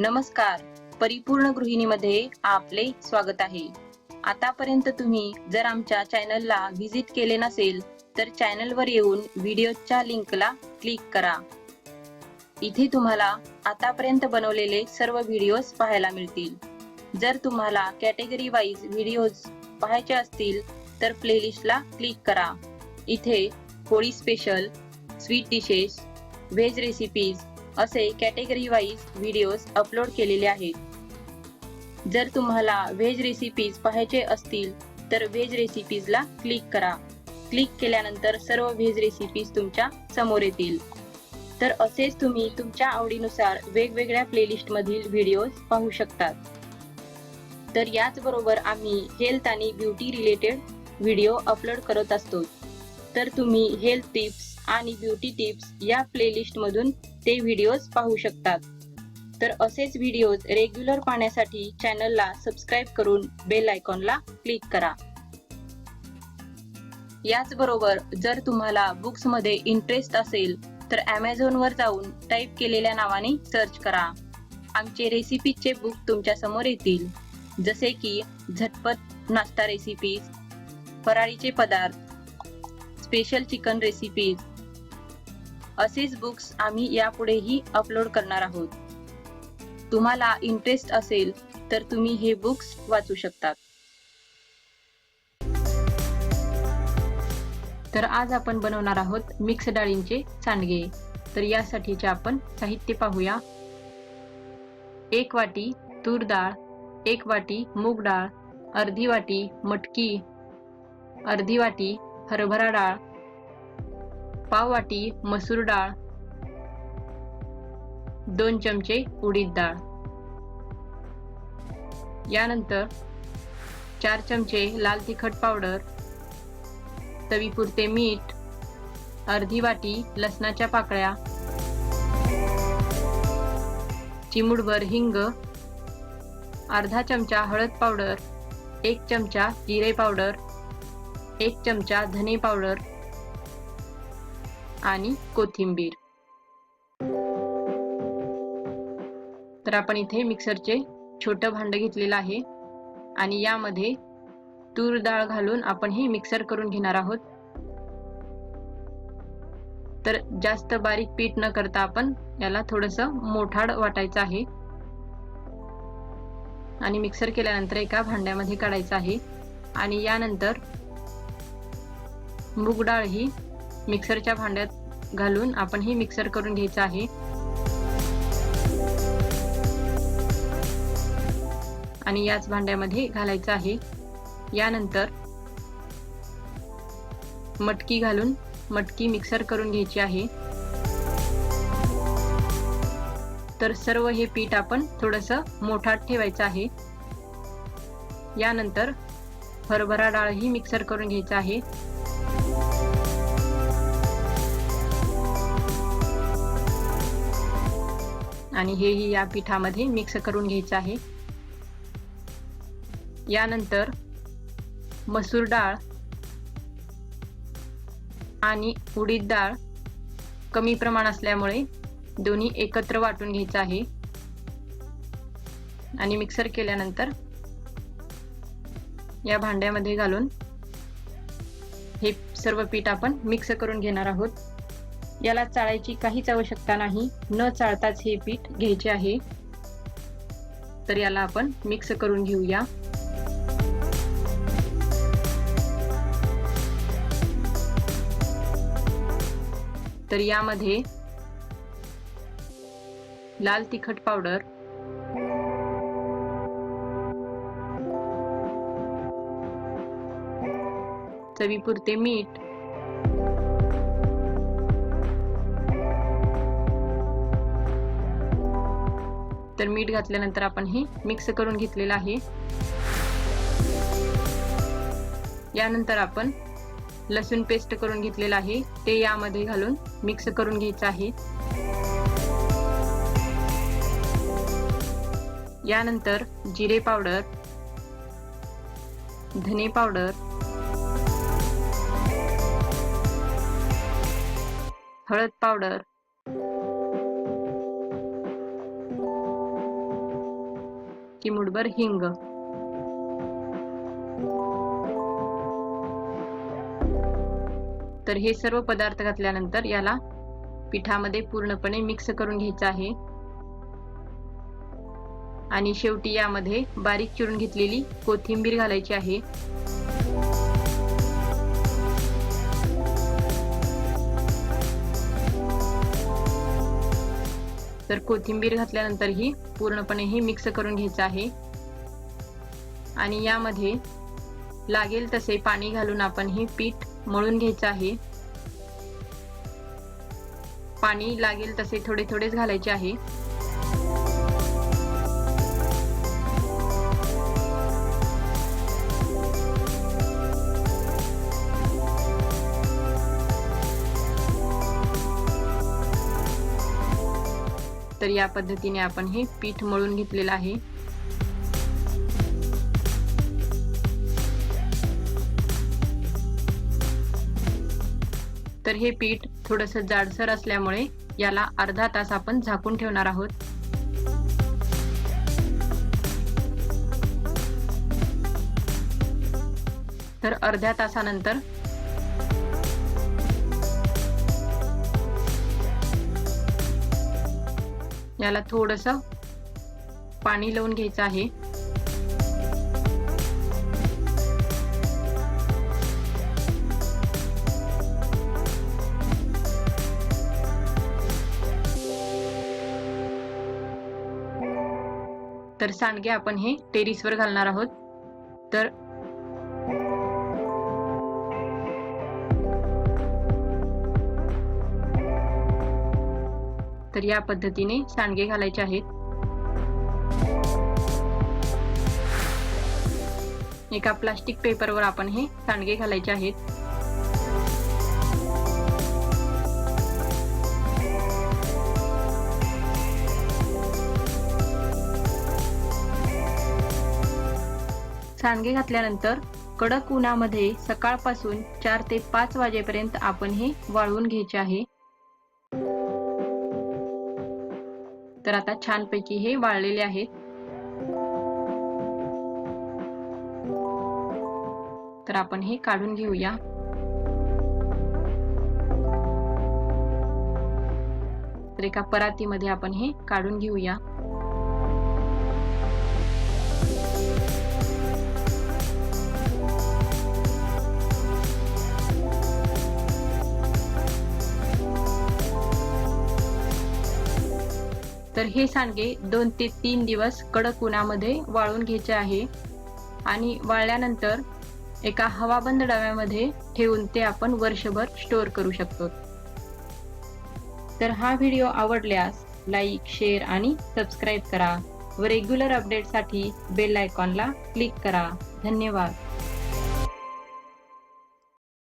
नमस्कार. परिपूर्ण गृहिणीमध्ये आपले स्वागत आहे. आतापर्यंत तुम्ही जर आमच्या चॅनलला व्हिजिट केले नसेल तर चॅनलवर येऊन व्हिडिओच्या लिंकला क्लिक करा. इथे तुम्हाला आतापर्यंत बनवलेले सर्व व्हिडिओज पाहायला मिळतील. जर तुम्हाला कॅटेगरी वाईज व्हिडिओज पाहायचे असतील तर प्लेलिस्टला क्लिक करा. इथे Holi special sweet dishes veg recipes असे कॅटेगरी वाईज व्हिडिओज अपलोड केलेले आहेत. जर तुम्हाला व्हेज रेसिपीज पाहायचे असतील तर व्हेज रेसिपीजला क्लिक करा. क्लिक केल्यानंतर सर्व व्हेज रेसिपीज तुमच्यासमोर येतील. तर असेच तुम्ही तुमच्या आवडीनुसार वेगवेगळ्या प्लेलिस्टमधील व्हिडिओज पाहू शकतात. तर याचबरोबर आम्ही हेल्थ आणि ब्युटी रिलेटेड व्हिडिओ अपलोड करत असतो. तर तुम्ही हेल्थ टिप्स आणि ब्युटी टिप्स या प्लेलिस्टमधून ते व्हिडिओज पाहू शकतात. तर असेच व्हिडिओज रेग्युलर पाहण्यासाठी चॅनलला सबस्क्राईब करून बेल आयकॉनला क्लिक करा. याचबरोबर जर तुम्हाला बुक्समध्ये इंटरेस्ट असेल तर ॲमेझॉनवर जाऊन टाईप केलेल्या नावाने सर्च करा. आमचे रेसिपीचे बुक तुमच्यासमोर येतील. जसे की झटपट नाश्ता रेसिपीज फराळीचे पदार्थ स्पेशल चिकन रेसिपीज असेच बुक्स आम्ही यापुढेही अपलोड करणार आहोत. तुम्हाला इंटरेस्ट असेल तर तुम्ही हे बुक्स वाचू शकतात तर आज आपण बनवणार आहोत मिक्स डाळींचे सांडगे. तर यासाठीचे आपण साहित्य पाहूया. एक वाटी तूर डाळ एक वाटी मूग डाळ अर्धी वाटी मटकी अर्धी वाटी हरभरा डाळ पाव वाटी मसूर डाळ दोन चमचे उडीद डाळ. यानंतर चार चमचे लाल तिखट पावडर तवीपुरते मीठ अर्धी वाटी लसणाच्या पाकळ्या चिमुडभर हिंग अर्धा चमचा हळद पावडर एक चमचा जिरे पावडर एक चमचा धने पावडर आणि कोथिंबीर. तर आपण इथे मिक्सरचे छोटं भांड घेतलेलं आहे आणि यामध्ये तूर डाळ घालून आपण हे मिक्सर करून घेणार आहोत. तर जास्त बारीक पीठ न करता आपण याला थोडस मोठाड वाटायचं आहे. आणि मिक्सर केल्यानंतर एका भांड्यामध्ये काढायचं आहे. आणि यानंतर मूग डाळ ही मिक्सरच्या भांड्यात घालून आपण हे मिक्सर करून घ्यायचं आहे. आणि याच भांड्यामध्ये घालायचं आहे. यानंतर मटकी घालून मटकी मिक्सर करून घ्यायची आहे. तर सर्व हे पीठ आपण थोडस मोठात ठेवायचं आहे. यानंतर हरभरा डाळ ही मिक्सर करून घ्यायचं आहे. आणि हेही या पिठामध्ये मिक्स करून घ्यायचं आहे. यानंतर मसूर डाळ आणि उडीद डाळ कमी प्रमाण असल्यामुळे दोन्ही एकत्र वाटून घ्यायचं आहे. आणि मिक्सर केल्यानंतर या भांड्यामध्ये घालून हे सर्व पीठ आपण मिक्स करून घेणार आहोत. याला चाळायची काहीच आवश्यकता नाही. न चाळताच हे पीठ घ्यायचे आहे. तर याला आपण मिक्स करून घेऊया. तर यामध्ये लाल तिखट पावडर चवीपुरते मीठ तर मीठ घातल्यानंतर आपण हे मिक्स करून घेतलेलं आहे. यानंतर आपण लसूण पेस्ट करून घेतलेलं आहे. ते यामध्ये घालून मिक्स करून घ्यायचं आहे. यानंतर जिरे पावडर धने पावडर हळद पावडर चिमूटभर हिंग. तर हे सर्व पदार्थ घातल्यानंतर याला पिठामध्ये पूर्णपणे मिक्स करून घ्यायचं आहे. आणि शेवटी यामध्ये बारीक चिरून घेतलेली कोथिंबीर घालायची आहे. तर कोथिंबीर घातल्यानंतर ही पूर्णपणे हे मिक्स करून घ्यायचं आहे. आणि यामध्ये लागेल तसे पाणी घालून आपण हे पीठ मळून घ्यायचं आहे. पाणी लागेल तसे थोडे थोडेच घालायचे आहे. तर या पद्धतीने आपण हे पीठ मळून घेतलेलं आहे. तर हे पीठ थोडस जाडसर असल्यामुळे याला अर्धा तास आपण झाकून ठेवणार आहोत. तर अर्ध्या तासानंतर याला थोडस पाणी लावून घ्यायचं आहे. तर सांडगे आपण हे टेरिसवर घालणार आहोत. तर तर या पद्धतीने सांडगे घालायचे आहेत. एका प्लास्टिक पेपरवर आपण हे सांडगे घालायचे आहेत. सांडगे घातल्यानंतर कडक उन्हामध्ये सकाळपासून चार ते पाच वाजेपर्यंत आपण हे वाळवून घ्यायचे आहे. तर आता छानपैकी हे वाळलेले आहेत. तर आपण हे काढून घेऊया. तर एका परातीमध्ये आपण हे काढून घेऊया. तर हे सांडगे दोन ते तीन दिवस कडक उन्हामध्ये वाळून घ्यायचे आहे. आणि वाळल्यानंतर एका हवाबंद डब्यामध्ये ठेवून ते आपण वर्षभर स्टोअर करू शकतो. तर हा व्हिडिओ आवडल्यास लाईक शेअर आणि सबस्क्राईब करा व रेग्युलर अपडेटसाठी बेल आयकॉनला क्लिक करा. धन्यवाद.